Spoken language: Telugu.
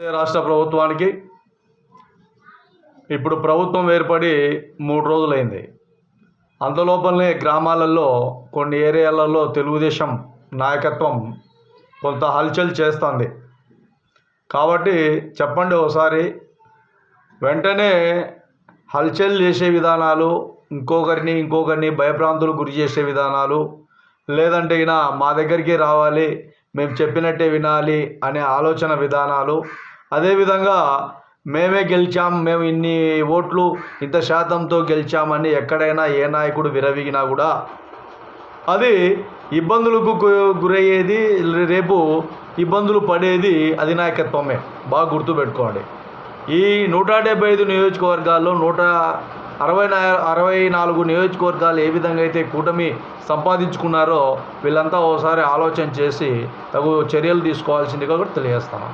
రాష్ట్ర ప్రభుత్వానికి ఇప్పుడు ప్రభుత్వం ఏర్పడి మూడు రోజులైంది. అందులోపలనే గ్రామాలలో కొన్ని ఏరియాలలో తెలుగుదేశం నాయకత్వం కొంత హల్చల్ చేస్తుంది. కాబట్టి చెప్పండి ఒకసారి వెంటనే హల్చల్ చేసే విధానాలు ఇంకొకరిని ఇంకొకరిని భయభ్రాంతులకు గురి చేసే విధానాలు లేదంటే ఇక మా దగ్గరికి రావాలి మేము చెప్పినట్టే వినాలి అనే ఆలోచన విధానాలు. అదేవిధంగా మేమే గెలిచాం మేము ఇన్ని ఓట్లు ఇంత శాతంతో గెలిచామని ఎక్కడైనా ఏ నాయకుడు విరవిగినా కూడా అది ఇబ్బందులకు గు- గురయ్యేది రేపు ఇబ్బందులు పడేది అధినాయకత్వమే. బాగా గుర్తుపెట్టుకోండి. ఈ నూట డెబ్బై ఐదు నియోజకవర్గాల్లో నూట అరవై అరవై నాలుగు నియోజకవర్గాలు ఏ విధంగా అయితే కూటమి సంపాదించుకున్నారో వీళ్ళంతా ఓసారి ఆలోచన చేసి తగు చర్యలు తీసుకోవాల్సిందిగా కూడా తెలియజేస్తాను